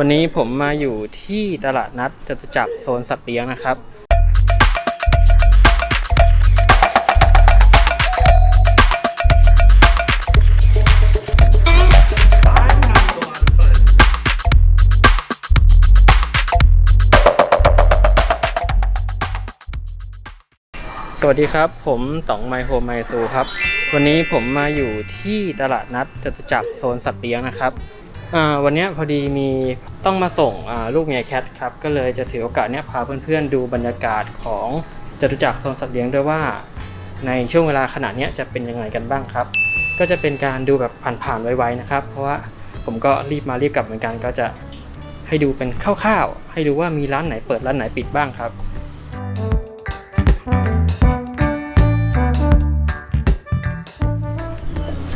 วันนี้ผมมาอยู่ที่ตลาดนัดจตุจักรโซนสัตว์เลี้ยงนะครับ สวัสดีครับ ผมต๋องไมโฮไมซูครับ วันนี้ผมมาอยู่ที่ตลาดนัดจตุจักรโซนสัตว์เลี้ยงนะครับ วันนี้พอดีมีต้องมาส่งลูกเมียแคทครับ ก็เลยจะถือโอกาสเนี้ยพาเพื่อนๆดูบรรยากาศของจตุจักรโซนสัตว์เลี้ยงด้วยว่า ในช่วงเวลาขนาดนี้จะเป็นยังไงกันบ้างครับ ก็จะเป็นการดูแบบผ่านๆไวๆนะครับ เพราะว่าผมก็รีบมารีบกลับเหมือนกันก็จะให้ดูเป็นคร่าวๆให้ดูว่ามีร้านไหนเปิดร้านไหนปิดบ้างครับ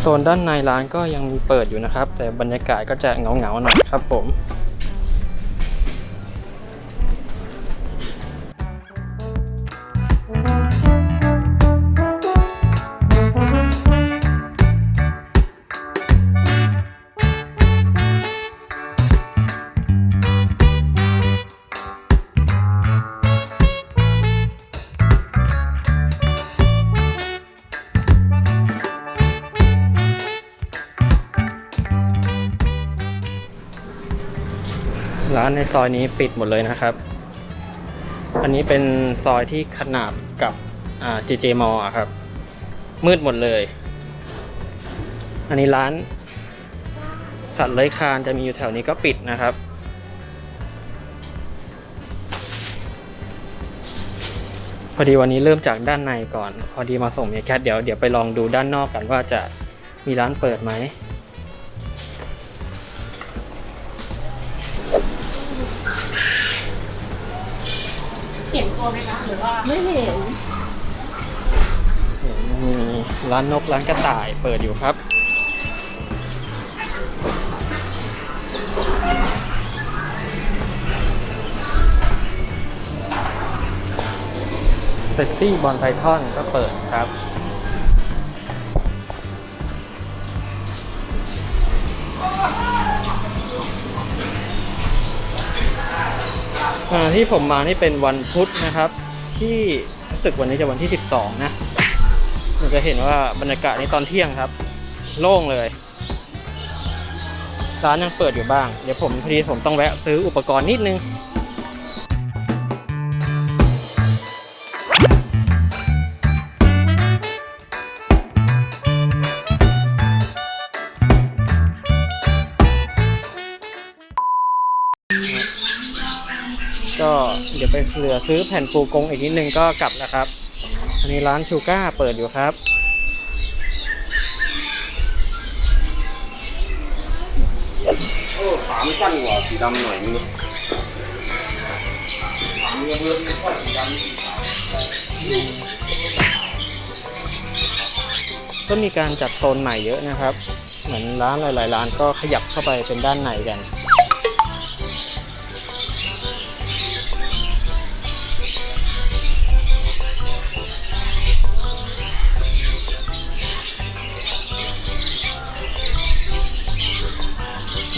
โซนด้านในร้านก็ยังมีเปิดอยู่นะครับ แต่บรรยากาศก็จะเงาๆหน่อยครับผมานในซอยนี้ปิดหมดเลยนะครับ อันนี้เป็นซอยที่ขนาบกับอ่า JJ m a l l อครับ มืดหมดเลย อันนี้ร้าน สัตว์เลื้อยคลานจะมีอยู่แถวนี้ก็ปิดนะครับพอดีวันนี้เริ่มจากด้านในก่อน พอดีมาส่งเมียแคทเดี๋ยวเดี๋ยวไปลองดูด้านนอกกันว่าจะมีร้านเปิดไหม เห็นตัวไหมคะหรือว่าไม่เห็นเห็นมีร้านนกร้านกระต่ายเปิดอยู่ครับ เซตตี้บอลไพทอนก็เปิดครับ ที่ผมมานี่เป็นวันพุธนะครับ ที่รู้สึกวันนี้จะวันที่ 12 นะเราจะเห็นว่าบรรยากาศในตอนเที่ยงครับ โล่งเลย ร้านยังเปิดอยู่บ้าง เดี๋ยวผมพอดีผมต้องแวะซื้ออุปกรณ์นิดนึง ก็เดี๋ยวไปเหลือซื้อแผ่นปูกงอีกนิดนึงก็กลับแล้วครับ อันนี้ร้านชูก้าเปิดอยู่ครับ โอ้ขามันสั้นกว่าสีดำหน่อยนึงขามันเริ่มไม่ค่อยสีดำสีขาวก็มีการจัดโซนใหม่เยอะนะครับ เหมือนร้านหลายๆร้านก็ขยับเข้าไปเป็นด้านในกัน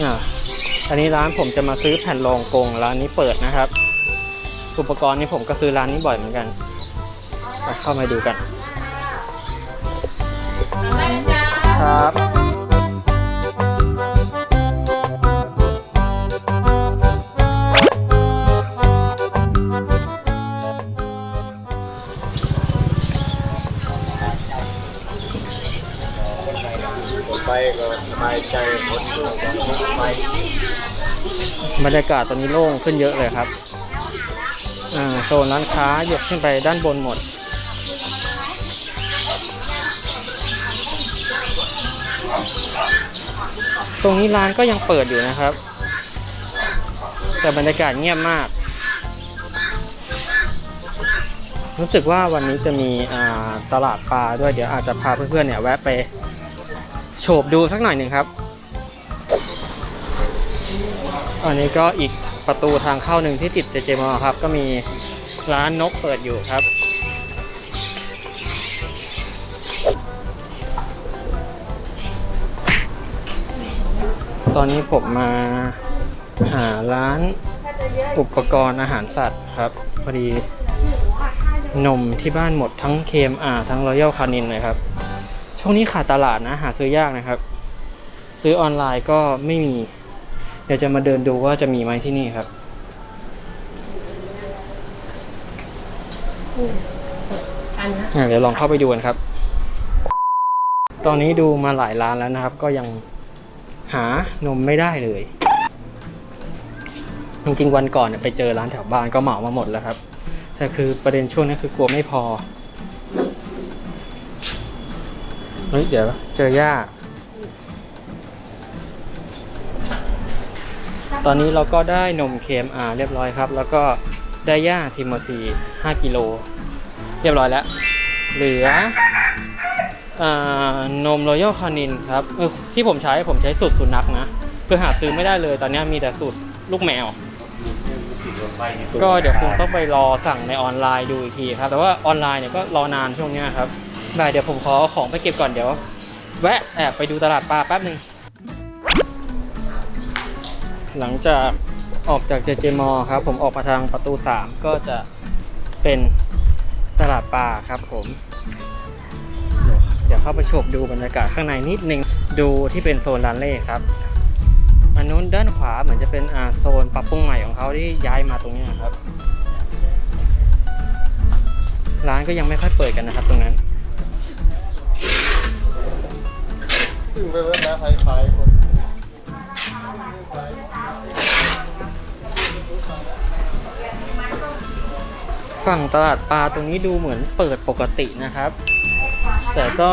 อ่าอันนี้ร้านผมจะมาซื้อแผ่นรองกงร้านนี้เปิดนะครับ อุปกรณ์นี้ผมก็ซื้อร้านนี้บ่อยเหมือนกันเข้ามาดูกัน ครับ ไปก็สบายใจคนดูก็ไปบรรยากาศตอนนี้โล่งขึ้นเยอะเลยครับอ่าโซนร้านค้ายกขึ้นไปด้านบนหมด ตรงนี้ร้านก็ยังเปิดอยู่นะครับ แต่บรรยากาศเงียบมาก รู้สึกว่าวันนี้จะมีตลาดปลาด้วยเดี๋ยวอาจจะพาเพื่อนๆเนี่ยแวะไป โฉบดูสักหน่อยหนึ่งครับ อันนี้ก็อีกประตูทางเข้าหนึ่งที่ติดเจเจมอครับ ก็มีร้านนกเปิดอยู่ครับ ตอนนี้ผมมาหาร้านอุปกรณ์อาหารสัตว์ครับ พอดีนมที่บ้านหมดทั้งเคมอาทั้งรอยัลคานินเลยครับ ช่วงนี้ขาดตลาดนะหาซื้อยากนะครับ ซื้อออนไลน์ก็ไม่มี เดี๋ยวจะมาเดินดูว่าจะมีไหมที่นี่ครับอันนะอะเดี๋ยวลองเข้าไปดูกันครับ ตอนนี้ดูมาหลายร้านแล้วนะครับ ก็ยังหานมไม่ได้เลย จริงๆวันก่อนเนี่ยไปเจอร้านแถวบ้านก็เหมามาหมดแล้วครับ แต่คือประเด็นช่วงนี้คือกลัวไม่พอ เฮ้ยเดี๋ยว เจอย่าตอนนี้เราก็ได้นม KMR เรียบร้อยครับ แล้วก็ได้ย่าทิโมธี5กิโล เรียบร้อยแล้ว เหลือนมรอยัลคานินครับเออที่ผมใช้ผมใช้สูตรสุนัขนะคือหาซื้อไม่ได้เลยตอนนี้มีแต่สูตรลูกแมว ก็เดี๋ยวคงต้องไปรอสั่งในออนไลน์ดูอีกทีครับ แต่ว่าออนไลน์เนี่ยก็รอนานช่วงนี้ครับ ได้เดี๋ยวผมขอเอาของไปเก็บก่อนเดี๋ยว แวะแอบไปดูตลาดปลาแป๊บหนึ่งหลังจากออกจากเจเจมอครับ ผมออกมาทางประตู 3 ก็จะเป็นตลาดปลาครับผมเดี๋ยวเข้าไปชมดูบรรยากาศข้างในนิดนึงดูที่เป็นโซนร้านเล่ครับอันนู้นด้านขวาเหมือนจะเป็นอ่าโซนปรับปรุงใหม่ของเขาที่ย้ายมาตรงนี้ครับ ร้านก็ยังไม่ค่อยเปิดกันนะครับตรงนั้น ถึงไปเว้นแล้วคล้ายๆคนฝั่งตลาดปลาตรงนี้ดูเหมือนเปิดปกตินะครับ แต่ก็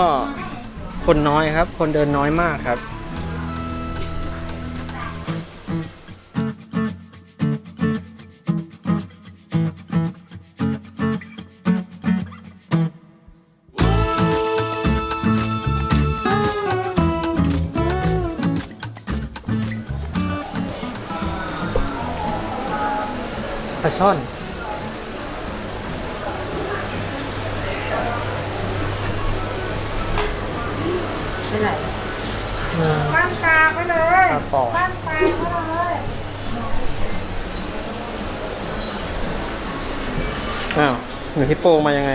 คนน้อยครับ คนเดินน้อยมากครับ ปลาช่อน ไม่ไหนอืมบ้านกลางไปเลยปลาปอกบ้านกลางไปเลยอ้าวหนูฮิปโปมายังไง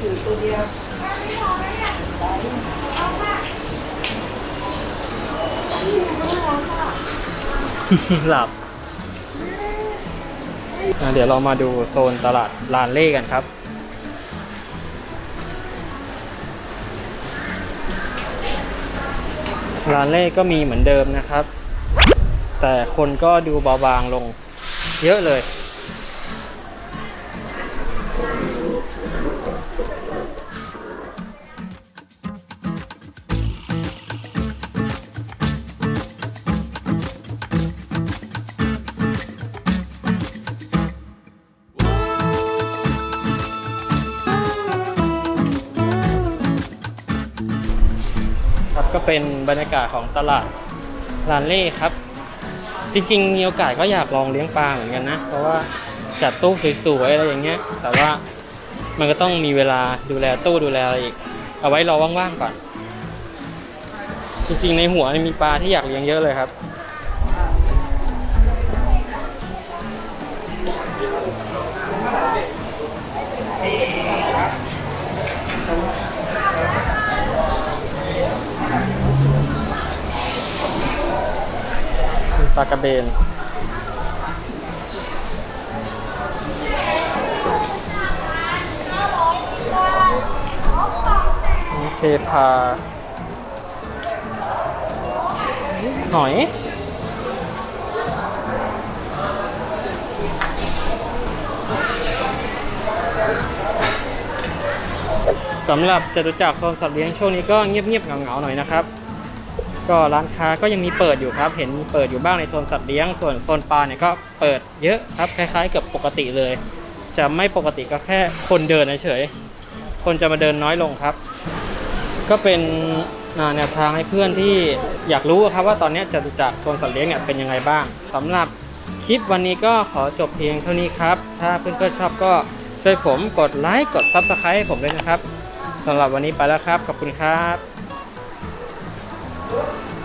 อยู่ตัวเดียวหลับอะ เดี๋ยวเรามาดูโซนตลาดลานเล่กันครับ ร้านเล่ก็มีเหมือนเดิมนะครับ แต่คนก็ดูเบาบางลงเยอะเลย เป็นบรรยากาศของตลาดลานเล่ครับ จริงๆ มีโอกาสก็อยากลองเลี้ยงปลาเหมือนกันนะ เพราะว่าจัดตู้สวยๆอะไรอย่างเงี้ย แต่ว่ามันก็ต้องมีเวลาดูแลตู้ดูแลอะไรอีก เอาไว้รอว่างๆก่อน จริงๆ ในหัวมีปลาที่อยากเลี้ยงเยอะเลยครับ ปลากระเบน เทพา หอยสำหรับจตุจักรโซนสัตว์เลี้ยงช่วงนี้ก็เงียบๆเหงาๆหน่อยนะครับ ก็ร้านค้าก็ยังมีเปิดอยู่ครับ เห็นเปิดอยู่บ้างในโซนสัตว์เลี้ยง ส่วนโซนปลาเนี่ยก็เปิดเยอะครับ คล้ายๆกับปกติเลย จะไม่ปกติก็แค่คนเดินเฉยๆคนจะมาเดินน้อยลงครับ ก็เป็นอ่าแนวทางให้เพื่อนที่อยากรู้ครับว่าตอนนี้จตุจักรโซนสัตว์เลี้ยงเนี่ยเป็นยังไงบ้างสำหรับคลิปวันนี้ก็ขอจบเพียงเท่านี้ครับ ถ้าเพื่อนๆชอบก็ช่วยผมกดไลค์กด Subscribe ให้ผมด้วยนะครับสำหรับวันนี้ไปแล้วครับ ขอบคุณครับ What?